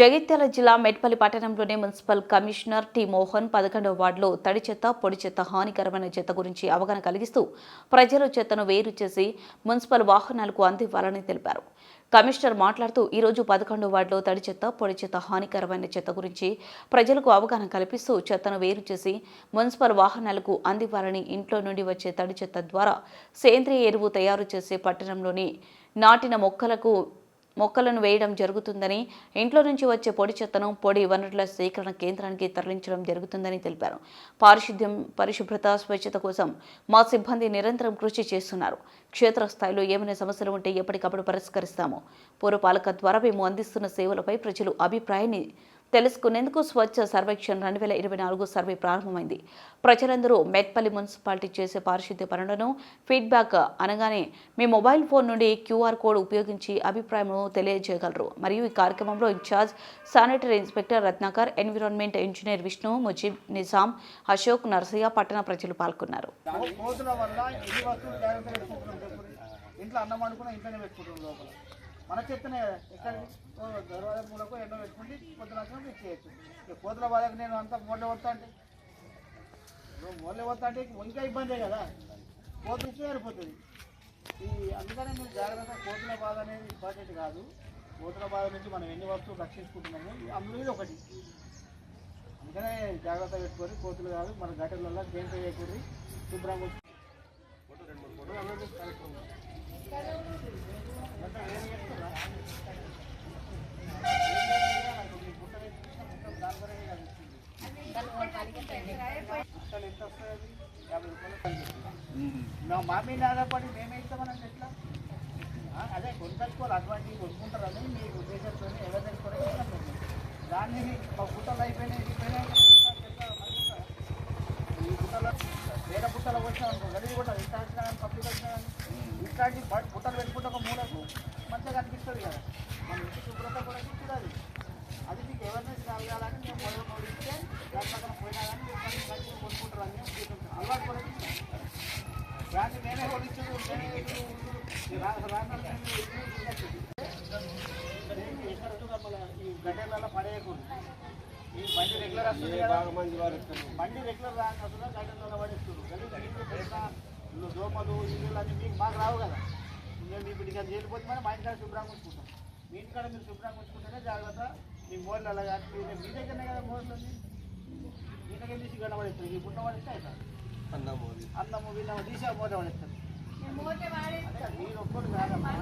జగిత్యాల జిల్లా మెట్పల్లి పట్టణంలోని municipal commissioner T Mohan పదకొండవ వార్డులో తడి చెత్త పొడి చెత్త హానికరమైన చెత్త గురించి అవగాహన కలిగిస్తూ ప్రజలు చెత్తను వేరు చేసి మున్సిపల్ వాహనాలకు అందివ్వాలని తెలిపారు. కమిషనర్ మాట్లాడుతూ ఈరోజు పదకొండవ వార్డులో తడి చెత్త పొడి చెత్త హానికరమైన చెత్త గురించి ప్రజలకు అవగాహన కల్పిస్తూ చెత్తను వేరు చేసి మున్సిపల్ వాహనాలకు అందివ్వాలని ఇంట్లో నుండి వచ్చే తడి చెత్త ద్వారా సేంద్రియ ఎరువు తయారు చేసే పట్టణంలోని నాటిన మొక్కలకు మొక్కలను వేయడం జరుగుతుందని ఇంట్లో నుంచి వచ్చే పొడి చెత్తను పొడి వనరుల సేకరణ కేంద్రానికి తరలించడం జరుగుతుందని తెలిపారు. పారిశుద్ధ్యం పరిశుభ్రత స్వచ్ఛత కోసం మా సిబ్బంది నిరంతరం కృషి చేస్తున్నారు. క్షేత్రస్థాయిలో ఏమైనా సమస్యలు ఉంటే ఎప్పటికప్పుడు పరిష్కరిస్తాము. పురపాలక ద్వారా మేము అందిస్తున్న సేవలపై ప్రజలు అభిప్రాయాన్ని తెలుసుకునేందుకు స్వచ్ఛ సర్వేక్షణ్ రెండు వేల ఇరవై నాలుగు సర్వే ప్రారంభమైంది. ప్రజలందరూ మెట్పల్లి మున్సిపాలిటీ చేసే పారిశుద్ధ్య పనులను ఫీడ్బ్యాక్ అనగానే మీ మొబైల్ ఫోన్ నుండి క్యూఆర్ కోడ్ ఉపయోగించి అభిప్రాయం తెలియజేయగలరు. మరియు ఈ కార్యక్రమంలో incharge sanitary inspector Ratnakar environment engineer Vishnu Mujeeb Nizam Ashok Narsaiah పట్టణ ప్రజలు పాల్గొన్నారు. ఇంట్లో అన్నం వండుకున్నా ఇంట్లోనే పెట్టుకుంటాం లోపల. మన చెత్తనే ఎక్కడ దర్వాజా మూలకు ఎండ పెట్టుకుంటే పొద్దున మిక్స్ చేయొచ్చు ఇక కోతుల బాధకు నేను అంతా మోళ్ళ వస్తా అంటే? మోళ్ళ వస్తా అంటే ఇంకా ఇబ్బందే కదా? కోతులు ఇస్తే సరిపోతుంది. ఈ అందుకనే మీరు జాగ్రత్త కోతుల బాధ అనేది ఇంపార్టెంట్ కాదు. కోతుల బాధ నుంచి మనం ఎన్ని వస్తువులు రక్షించుకుంటున్నాము అందులో ఇది ఒకటి. అందుకనే జాగ్రత్త పెట్టుకొని కోతులు కాదు మన గట్టలలో దేంతో చేయకూడదు శుభ్రంగా అవన్నీ కరెక్ట్ ఉంది. అంటే వేరే చేస్తారా? ఈ గుట్ట వేసుకుంటే మొత్తం దాని వరకే కదా ఇచ్చింది. గుట్టలు ఎంత వస్తాయి అవి? యాభై రూపాయలు కలిపి. మా మా మీద ఆధారపడి మేమే ఇస్తామని ఎట్లా ఆ, అదే కొనుక్కోవాలి అటువంటి కొనుక్కుంటారని మీ ఉద్దేశంతో ఎవరు తెలుసుకోవడం దాన్ని మా గుట్టలు అయిపోయినాయి అయిపోయినాయి ఈ గుట్టలో వేరే గుట్టలో వచ్చినా అనుకో గది కూడా ఇంత వచ్చినా కానీ పబ్లిక్ వచ్చినా కానీ ఇట్లాంటి బ- కూడా చూడాలి అది మీకు అవేర్నెస్ కలగాలని మేము దాని పక్కన పోయినా కానీ మీరు మంచి మంచిగా కొనుక్కుంటారు అని అలవాటు కూడా దాన్ని నేనే నేనే ఈ ఎక్కడ ఈ గడ్డలలో ఈ బండి రెగ్యులర్ వస్తుంది కదా బండి రెగ్యులర్ రాకుండా గడ్డలలో పడేస్తుంది దోమలు ఇల్లు అన్నీ మీకు మాకు రావు కదా. మేము ఇప్పుడు ఇక్కడ చేరిపోతే మరి మా ఇంట్లో శుభ్రంగా ఉంచుకుంటాం. మీ ఇంటికాడ మీరు శుభ్రంగా ఉంచుకుంటేనే జాగ్రత్త. మీ మోర్లలో కానీ మీ మీ దగ్గరనే కదా మోర్లు ఉంది మీ దగ్గర తీసి గడ్డ పడేస్తారు ఈ గుట్ట పడిస్తే అవుతారు అన్నము విన్నము తీసి ఆ మూట పడేస్తారు కదా, మీరు ఒక్కటి కాదమ్మా.